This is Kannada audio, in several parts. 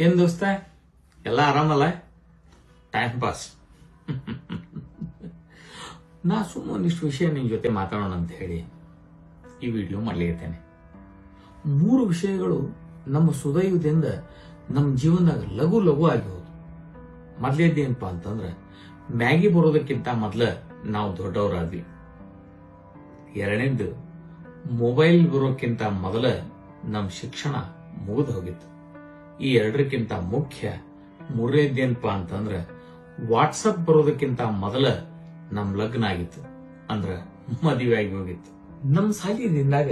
ಏನ್ ದೋಸ್ತ? ಎಲ್ಲ ಆರಾಮಲ್ಲ? ಟೈಮ್ ಪಾಸ್ ನಾ ಸುಮ್ಮ ಒಂದಿಷ್ಟು ವಿಷಯ ನಿನ್ ಜೊತೆ ಮಾತಾಡೋಣ ಅಂತ ಹೇಳಿ ಈ ವಿಡಿಯೋ ಮಾಡ್ಲಿರ್ತೇನೆ ಮೂರು ವಿಷಯಗಳು ನಮ್ಮ ಸುದೈವದಿಂದ ನಮ್ಮ ಜೀವನದಾಗ ಲಘು ಲಘು ಆಗಿ ಮೊದ್ಲೇದೇನಪ್ಪ ಅಂತಂದ್ರ, ಮ್ಯಾಗಿ ಬರೋದಕ್ಕಿಂತ ಮೊದ್ಲ ನಾವು ದೊಡ್ಡವರಾದ್ವಿ. ಎರಡನೇದು ಮೊಬೈಲ್ ಬರೋಕ್ಕಿಂತ ಮೊದಲ ನಮ್ಮ ಶಿಕ್ಷಣ ಮುಗಿದು ಹೋಗಿತ್ತು. ಈ ಎರಡಕ್ಕಿಂತ ಮುಖ್ಯ ಮೂರನೇದೇನಪ್ಪ ಅಂತಂದ್ರ ವಾಟ್ಸಪ್ ಬರೋದಕ್ಕಿಂತ ಮೊದಲ ನಮ್ ಲಗ್ನ ಆಗಿತ್ತು ಅಂದ್ರ ಮದುವೆ ಆಗಿ ಹೋಗಿತ್ತು. ನಮ್ ಸಾಲಿದಿಂದಾಗ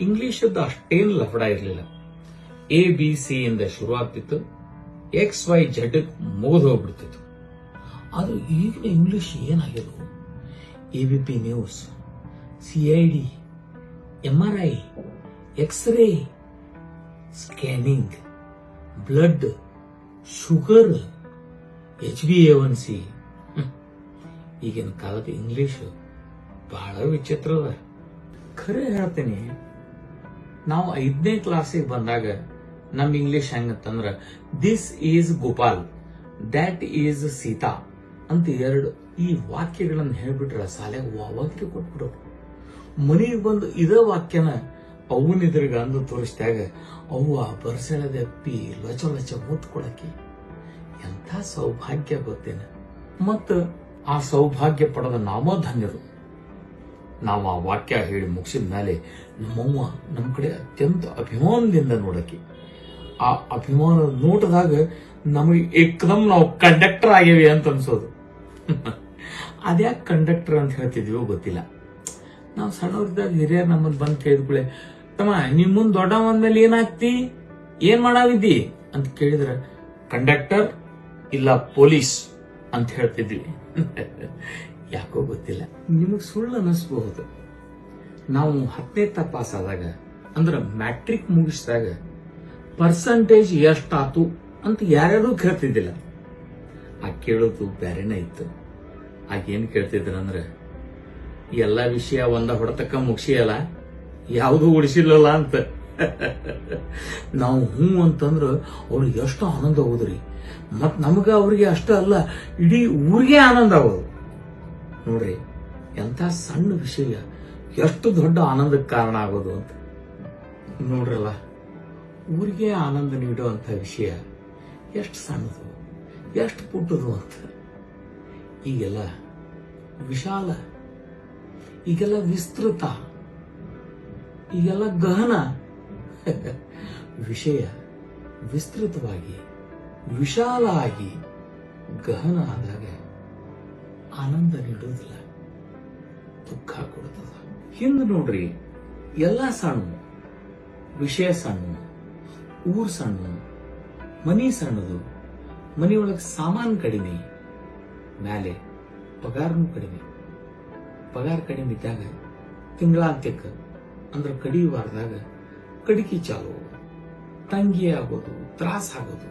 ಇಂಗ್ಲಿಷ್ ಅಷ್ಟೇನು ಲಫಡ ಇರಲಿಲ್ಲ. ಎ, ಬಿ, ಸಿ ಇಂದ ಶುರು ಆಗ್ತಿತ್ತು ಎಕ್ಸ್, ವೈ ಜಡ್ ಮುಗಿದು ಹೋಗ್ಬಿಡ್ತಿತ್ತು. ಅದು ಈಗಿನ ಇಂಗ್ಲಿಷ್ ಏನಾಗಿದೆ A B P news, C I D, M R I, x ray, scanning. Blood sugar H B A one C ಈಗಿನ ಕಾಲದ ಇಂಗ್ಲಿಷ್ ಬಹಳ ವಿಚಿತ್ರ ಅದ. ಖರೆ ಹೇಳ್ತೀನಿ, ನಾವು ಐದನೇ ಕ್ಲಾಸಿಗೆ ಬಂದಾಗ ನಮ್ English ಹೆಂಗಂತಂದ್ರ this is Gopal that is Sita ಅಂತ ಎರಡು ಈ ವಾಕ್ಯಗಳನ್ನ ಹೇಳ್ಬಿಟ್ರೆ ಸಾಲ್ಯಾಗ ವಾಕ್ಯ ಕೊಟ್ಬಿಡೋರು. ಮನೆಗೆ ಬಂದು ಇದೇ ವಾಕ್ಯನ ಅವನಿದ್ರಿಗೆ ಅಂದು ತೋರಿಸಿದಾಗ, ಅವ್ವ ಬರ್ಸೆಳೆದಪ್ಪಿ ಲೊಚ ಲೊಚ ಲಚ ಕೊಡಕ್ಕೆ ಎಂಥ ಸೌಭಾಗ್ಯ ಗೊತ್ತೇನ? ಮತ್ತು ಆ ಸೌಭಾಗ್ಯ ಪಡೆದ ನಾವ ಧನ್ಯರು ನಾವು ಆ ವಾಕ್ಯ ಹೇಳಿ ಮುಗಿಸಿದ ಮೇಲೆ ನಮ್ಮವ್ವ ನಮ್ಮ ಕಡೆ ಅತ್ಯಂತ ಅಭಿಮಾನದಿಂದ ನೋಡಕ್ಕೆ. ಆ ಅಭಿಮಾನ ನೋಟದಾಗ ನಮಗೆ ಏಕದಮ್ ನಾವು ಕಂಡಕ್ಟರ್ ಆಗೇವಿ ಅಂತ ಅನ್ಸೋದು. ಅದ್ಯಾಕೆ ಕಂಡಕ್ಟರ್ ಅಂತ ಹೇಳ್ತಿದ್ವಿ ಗೊತ್ತಿಲ್ಲ. ನಾವು ಸಣ್ಣವ್ರಿದ್ದಾಗ ಹಿರಿಯರು ನಮ್ಮನ್ನು ಬಂದು ಕೇಳಿದ್ಕೂಳೆ ತಮ್ಮ, ನಿಮ್ ಮುಂದ್ ದೊಡ್ಡ ಮೇಲೆ ಏನಾಗ್ತಿ ಏನ್ ಮಾಡಾವಿದ್ದಿ ಅಂತ ಕೇಳಿದ್ರ, ಕಂಡಕ್ಟರ್ ಇಲ್ಲ ಪೊಲೀಸ್ ಅಂತ ಹೇಳ್ತಿದ್ವಿ. ಯಾಕೋ ಗೊತ್ತಿಲ್ಲ. ನಿಮಗ್ ಸುಳ್ಳು ಅನಿಸ್ಬಹುದು ನಾವು ಹತ್ತನೇ ತಪಾಸ್ ಆದಾಗ ಅಂದ್ರ ಮ್ಯಾಟ್ರಿಕ್ ಮುಗಿಸಿದಾಗ, ಪರ್ಸಂಟೇಜ್ ಎಷ್ಟಾತು ಅಂತ ಯಾರ್ಯಾರು ಕೇಳ್ತಿದ್ದಿಲ್ಲ. ಆ ಕೇಳೋದು ಬೇರೆನೇ ಇತ್ತು. ಆಗೇನ್ ಕೇಳ್ತಿದ್ರಂದ್ರ, ಎಲ್ಲಾ ವಿಷಯ ಒಂದ ಹೊಡೆತಕ್ಕ ಮುಗಿಸಿಯಲ್ಲ ಯಾವುದು ಉಳಿಸಿಲ್ಲಲ್ಲ ಅಂತ. ನಾವು ಹ್ಞೂ ಅಂತಂದ್ರೆ ಅವ್ರಿಗೆ ಎಷ್ಟು ಆನಂದ ಹೋದ್ರಿ ಮತ್ ನಮಗ ಅವ್ರಿಗೆ ಅಷ್ಟ ಅಲ್ಲ, ಇಡೀ ಊರಿಗೆ ಆನಂದ ಆಗೋದು. ನೋಡ್ರಿ ಎಂತ ಸಣ್ಣ ವಿಷಯ. ಎಷ್ಟು ದೊಡ್ಡ ಆನಂದಕ್ಕೆ ಕಾರಣ ಆಗೋದು ಅಂತ. ನೋಡ್ರಲ್ಲ, ಊರಿಗೆ ಆನಂದ ನೀಡುವಂತ ವಿಷಯ ಎಷ್ಟು ಸಣ್ಣದು, ಎಷ್ಟು ಪುಟ್ಟದು ಅಂತ. ಈಗೆಲ್ಲ ವಿಶಾಲ, ಈಗೆಲ್ಲ ವಿಸ್ತೃತ. ಈಗೆಲ್ಲ ಗಹನ. ವಿಷಯ ವಿಸ್ತೃತವಾಗಿ ವಿಶಾಲ ಆಗಿ ಗಹನ ಆದಾಗ ಆನಂದ ನೀಡುವುದಿಲ್ಲ. ದುಃಖ ಕೊಡುತ್ತದ. ಹಿಂದೆ ನೋಡ್ರಿ, ಎಲ್ಲ ಸಣ್ಣ, ವಿಷಯ ಸಣ್ಣ, ಊರ್ ಸಣ್ಣ, ಮನಿ ಸಣ್ಣದು, ಮನಿಯೊಳಗೆ ಸಾಮಾನು ಕಡಿಮೆ, ಮ್ಯಾಲೆ ಪಗಾರನು ಕಡಿಮೆ. ಪಗಾರ ಕಡಿಮೆ ಇದ್ದಾಗ ತಿಂಗಳಾಂತ್ಯಕ್ಕೆ ಅಂದ್ರೆ ಕಡಿಯುವಾರದಾಗ ಕಡಿಕೆ ಚಾಲು. ತಂಗಿ ಆಗೋದು, ತ್ರಾಸ ಆಗೋದು.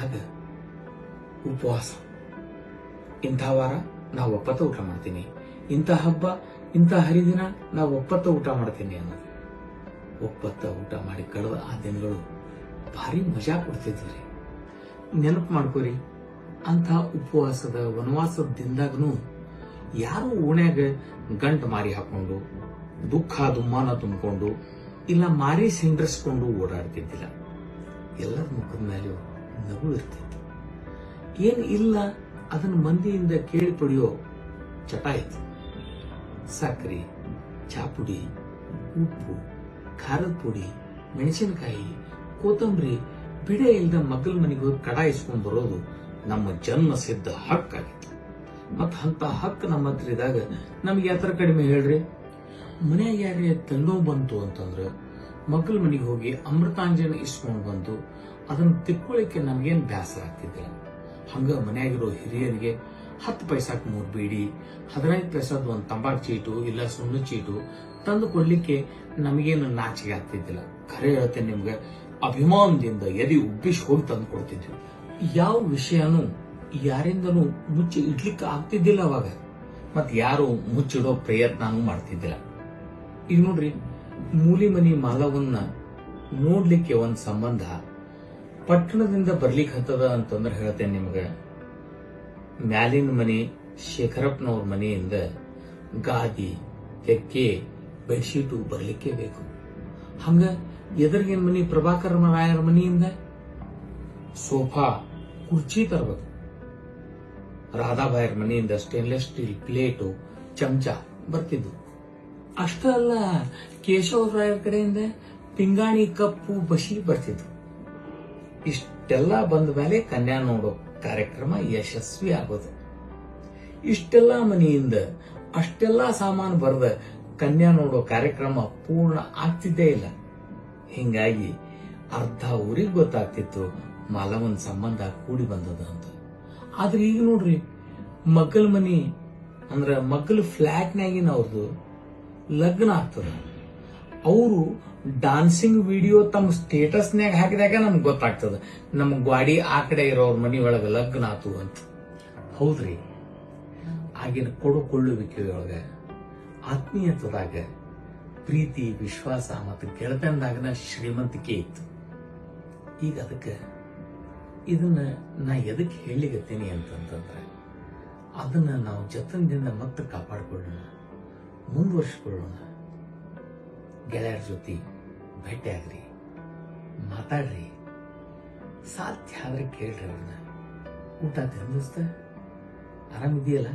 ಆಗ ಉಪವಾಸ. ಇಂಥ ವಾರ ನಾವು ಒಪ್ಪತ್ತ ಊಟ ಮಾಡ್ತೀನಿ. ಇಂಥ ಹಬ್ಬ, ಇಂಥ ಹರಿದಿನ ನಾವು ಒಪ್ಪತ್ತ ಊಟ ಮಾಡ್ತೀನಿ ಅನ್ನೋದು. ಒಪ್ಪತ್ತ ಊಟ ಮಾಡಿ ಕಳೆದ ಆ ದಿನಗಳು ಭಾರಿ ಮಜಾ ಕೊಡ್ತಿದ್ವಿ ನೆನಪು ಮಾಡ್ಕೋರಿ, ಅಂಥ ಉಪವಾಸದ ವನವಾಸದ ದಿನದಾಗೂ ಯಾರು ಓಣ್ಯಾಗ ಗಂಟು ಮಾರಿ ಹಾಕೊಂಡು ದುಃಖ ದುಮ್ಮಾನ ತುಂಬಿಕೊಂಡು, ಇಲ್ಲ ಮಾರಿ ಸಿಂಡ್ರಿಸ್ಕೊಂಡು ಓಡಾಡ್ತಿದ್ದಿಲ್ಲ. ಎಲ್ಲರ ಮುಖದ ಮೇಲೆ ನಗು ಇರ್ತಿತ್ತು. ಏನು ಇಲ್ಲ, ಅದನ್ನು ಮಂದಿಯಿಂದ ಕೇಳಿ ಪಡೆಯೋ ಚಟ ಇತ್ತು. ಸಕ್ಕರೆ ಚಾಪುಡಿ, ಉಪ್ಪು, ಖಾರದ ಪುಡಿ, ಮೆಣಸಿನಕಾಯಿ, ಕೊತ್ತಂಬರಿ, ಬಿಡೆ ಇಲ್ಲದ ಮಕ್ಕಳ ಮನೆಗೆ ಹೋಗಿ ಕಡ ಇಸ್ಕೊಂಡ್ ಬರೋದು ನಮ್ಮ ಜನ್ಮ ಸಿದ್ಧ ಹಕ್ಕಾಗಿತ್ತು. ಮತ್ತ ಅಂತ ಹಕ್ಕು ನಮ್ಮ ಹತ್ರ ಇದ್ದಾಗ ನಮ್ಗೆ ಯಾತ್ರ ಕಡಿಮೆ ಹೇಳ್ರಿ? ಮನ್ಯಾಗ ಯಾರೇ ತಲೆನೋವು ಬಂತು ಅಂತಂದ್ರೆ ಮಕ್ಕಳ ಮನೆಗೆ ಹೋಗಿ ಅಮೃತಾಂಜನ ಇಸ್ಕೊಂಡು ಬಂದು ಅದನ್ನು ತಿಕ್ಕೊಳ್ಳಿಕ್ಕೆ ನಮಗೇನು ಬೇಸರ ಆಗ್ತಿದ್ದಿಲ್ಲ. ಹಂಗ ಮನೆಯಾಗಿರೋ ಹಿರಿಯರಿಗೆ ಹತ್ತು ಪೈಸಾಕ್ ಮೂರು ಬೀಡಿ, ಹದಿನೈದು ಪೈಸಾದ ಒಂದು ತಂಬಾಕ್ ಚೀಟು, ಇಲ್ಲ ಸುಣ್ಣ ಚೀಟು ತಂದು ಕೊಡ್ಲಿಕ್ಕೆ ನಮಗೇನು ನಾಚಿಕೆ ಆಗ್ತಿದ್ದಿಲ್ಲ. ಖರೆ ಹೇಳ್ತೇನೆ ನಿಮ್ಗೆ, ಅಭಿಮಾನದಿಂದ ಎದಿ ಉಬ್ಬಿಸಿ ಹೋಗಿ ತಂದು ಕೊಡ್ತಿದ್ವಿ. ಯಾವ ವಿಷಯನೂ ಯಾರಿಂದನೂ ಮುಚ್ಚಿ ಇಡ್ಲಿಕ್ಕೆ ಆಗ್ತಿದ್ದಿಲ್ಲ ಅವಾಗ. ಮತ್ ಯಾರು ಮುಚ್ಚಿಡೋ ಪ್ರಯತ್ನನೂ ಮಾಡ್ತಿದ್ದಿಲ್ಲ. ಈಗ ನೋಡ್ರಿ, ಮೂಲಿ ಮನಿ ಮಾಲವನ್ನ ನೋಡ್ಲಿಕ್ಕೆ ಒಂದ್ ಸಂಬಂಧ ಪಟ್ಟಣದಿಂದ ಬರ್ಲಿಕ್ಕೆ ಹತ್ತದ ಅಂತಂದ್ರೆ ಹೇಳ್ತೇನೆ ನಿಮ್ಗೆ. ಮ್ಯಾಲಿನ ಮನಿ ಶೇಖರಪ್ಪನವ್ರ ಮನೆಯಿಂದ ಗಾದಿ ತೆಕ್ಕೆ ಬೆಡ್ಶೀಟು ಬರ್ಲಿಕ್ಕೆ ಬೇಕು. ಹಂಗ ಎದುರಿಗಿನ ಮನಿ ಪ್ರಭಾಕರ ರಾಯರ ಮನೆಯಿಂದ ಸೋಫಾ, ಕುರ್ಚಿ ತರಬೇಕು. ರಾಧಾಬಾಯರ್ ಮನೆಯಿಂದ ಸ್ಟೇನ್ಲೆಸ್ ಸ್ಟೀಲ್ ಪ್ಲೇಟು ಚಮಚ ಬರ್ತಿದ್ವು. ಅಷ್ಟ ಅಲ್ಲ ಕೇಶವರಾಯರ ಕಡೆಯಿಂದ ಪಿಂಗಾಣಿ ಕಪ್ಪು ಬಸಿ ಬರ್ತಿದ್ವು ಇಷ್ಟೆಲ್ಲ ಬಂದ ಮೇಲೆ ಕನ್ಯಾ ನೋಡೋ ಕಾರ್ಯಕ್ರಮ ಯಶಸ್ವಿ ಆಗೋದು. ಇಷ್ಟೆಲ್ಲ ಮನೆಯಿಂದ ಅಷ್ಟೆಲ್ಲ ಸಾಮಾನು ಬರೆದ ಕನ್ಯಾ ನೋಡೋ ಕಾರ್ಯಕ್ರಮ ಪೂರ್ಣ ಆಗ್ತಿದ್ದೇ ಇಲ್ಲ. ಹಿಂಗಾಗಿ ಅರ್ಧ ಊರಿಗೆ ಗೊತ್ತಾಗ್ತಿತ್ತು ಮಾಲವನ್ ಸಂಬಂಧ ಕೂಡಿ ಬಂದದ ಅಂತ. ಆದ್ರೆ ಈಗ ನೋಡ್ರಿ, ಮಗ್ಗಲ್ ಮನಿ, ಅಂದ್ರ ಮಗ್ಗಲ್ ಫ್ಲಾಟ್ನಾಗಿನ ಅವ್ರದ್ದು ಲಗ್ನ ಆಗ್ತದ. ಅವರು ಡಾನ್ಸಿಂಗ್ ವಿಡಿಯೋ ತಮ್ಮ ಸ್ಟೇಟಸ್ನ್ಯಾಗ ಹಾಕಿದಾಗ ನಮ್ಗೆ ಗೊತ್ತಾಗ್ತದ. ನಮ್ಮ ಗ್ವಾಡಿ ಆ ಕಡೆ ಇರೋರ್ ಮನಿ ಒಳಗ ಲಗ್ನ ಆತು ಅಂತ. ಹೌದ್ರಿ. ಆಗಿನ ಕೊಡುಕೊಳ್ಳುವಿಕೆಯೊಳಗ ಆತ್ಮೀಯತದಾಗ ಪ್ರೀತಿ, ವಿಶ್ವಾಸ ಮತ್ತು ಗೆಳತನದಾಗನ ಶ್ರೀಮಂತಿಕೆ ಇತ್ತು. ಈಗ ಅದಕ್ಕೆ ಇದನ್ನ ನಾ ಎದಕ್ಕೆ ಹೇಳಿಗತ್ತೀನಿ ಅಂತಂತಂದ್ರೆ ಅದನ್ನ ನಾವು ಜತನದಿಂದ ಮತ್ತೆ ಕಾಪಾಡಿಕೊಳ್ಳೋಣ. ಮುಂದುವರ್ಸ್ಕೊಳ್ಳೋಣ. ಗೆಳೆಯರ ಜೊತೆ ಭೇಟಿಯಾಗ್ರಿ ಮಾತಾಡ್ರಿ. ಸಾಧ್ಯ ಆದ್ರೆ ಕೇಳ್ರಿ ಅವ್ರನ್ನ. ಊಟ ತಿಂದೋಸ್ತ ಆರಾಮಿದೆಯಲ್ಲ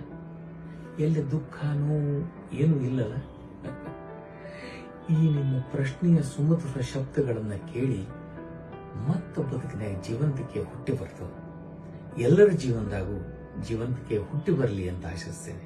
ಎಲ್ಲಿ ದುಃಖನೂ ನೋವು ಏನೂ ಇಲ್ಲಲ್ಲ? ಈ ನಿಮ್ಮ ಪ್ರಶ್ನೆಯ ಸುಮಧುರ ಶಬ್ದಗಳನ್ನ ಕೇಳಿ ಮತ್ತ ಬದುಕಿನ ಜೀವಂತಿಕೆ ಹುಟ್ಟಿ ಬರ್ತವೆ ಎಲ್ಲರ ಜೀವನದಾಗೂ ಜೀವಂತಿಕೆ ಹುಟ್ಟಿ ಬರಲಿ ಅಂತ ಆಶಿಸ್ತೇನೆ.